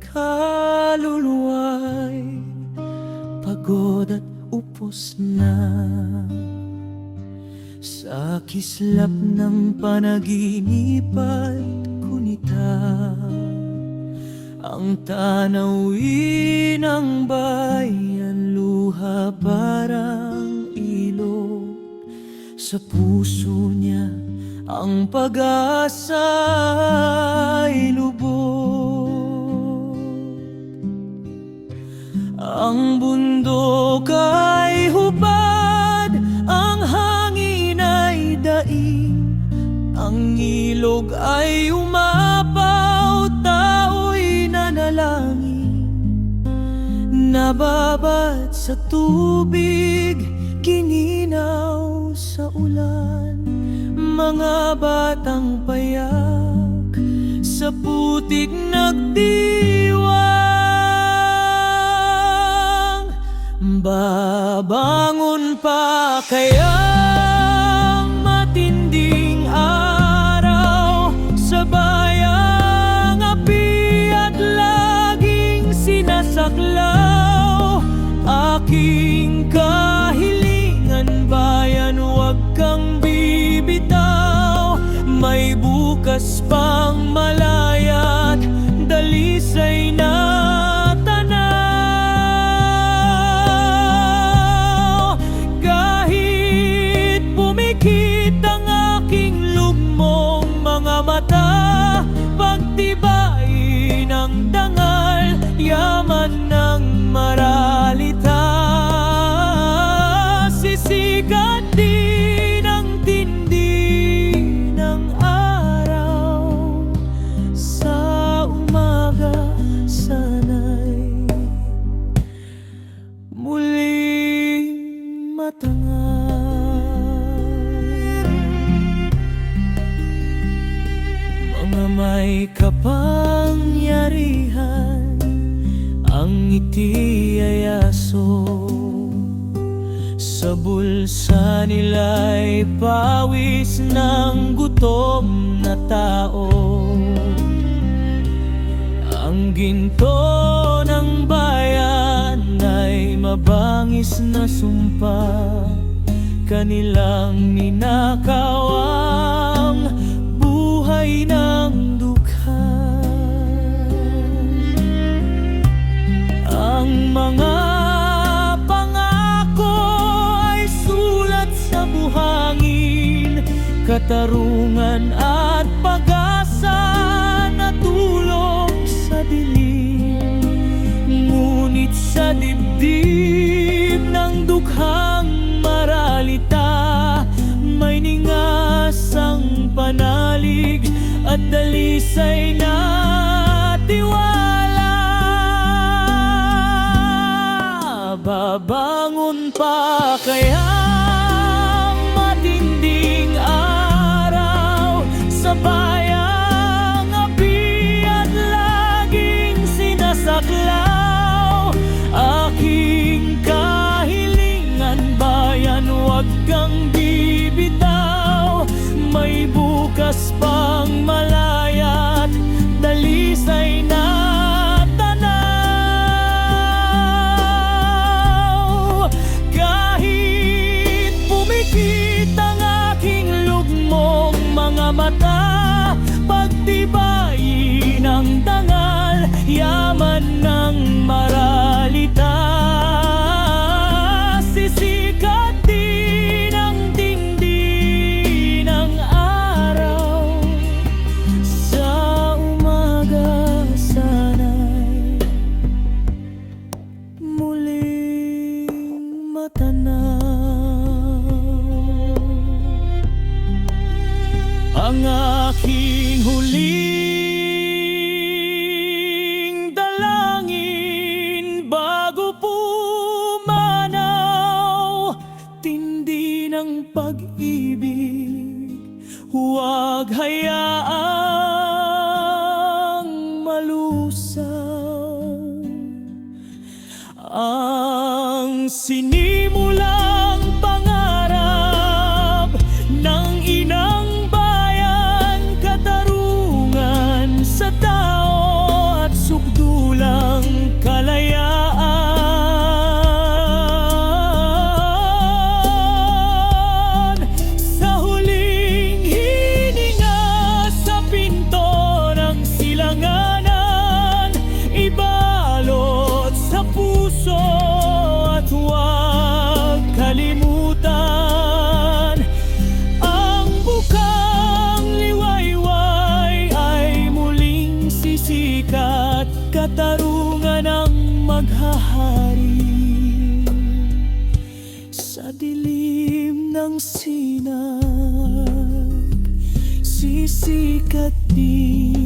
kaluluwa'y. Pagod at upos na. Sa kislap ng panaginip at kunita. Ang tanawin ng bayan luha parang ilog Sa puso niya ang pag-asa ay lubog Ang bundok ay hubad Ang hangin ay daing Ang ilog ay umapaw Tao'y nanalangin. Nababat sa tubig Gininaw sa ulan. Mga batang payak Sa putik nagdiwang pa kaya matinding araw Sa bayang api at laging sinasaklaw Aking kahilingan bayan huwag kang bibitaw. May bukas pang malayat Dalisay na Yaman ng maralita. Sisikat din Ang ngiti ay aso Sa bulsa nila'y pawis ng gutom na tao. Ang ginto ng bayan ay mabangis na sumpa. Kanilang ninakaw Katarungan at pag-asa na tulong sa dilim. Ngunit sa dibdib ng dukhang maralita May ningasang panalig at dalisay na May bukas pang malayat pag-ibig. Huwag hayaang malusaw ang sinimulang puso at huwag kalimutan. Ang bukang liwayway ay muling sisikat Katarungan ang maghahari. Sa dilim ng sinag Sisikat din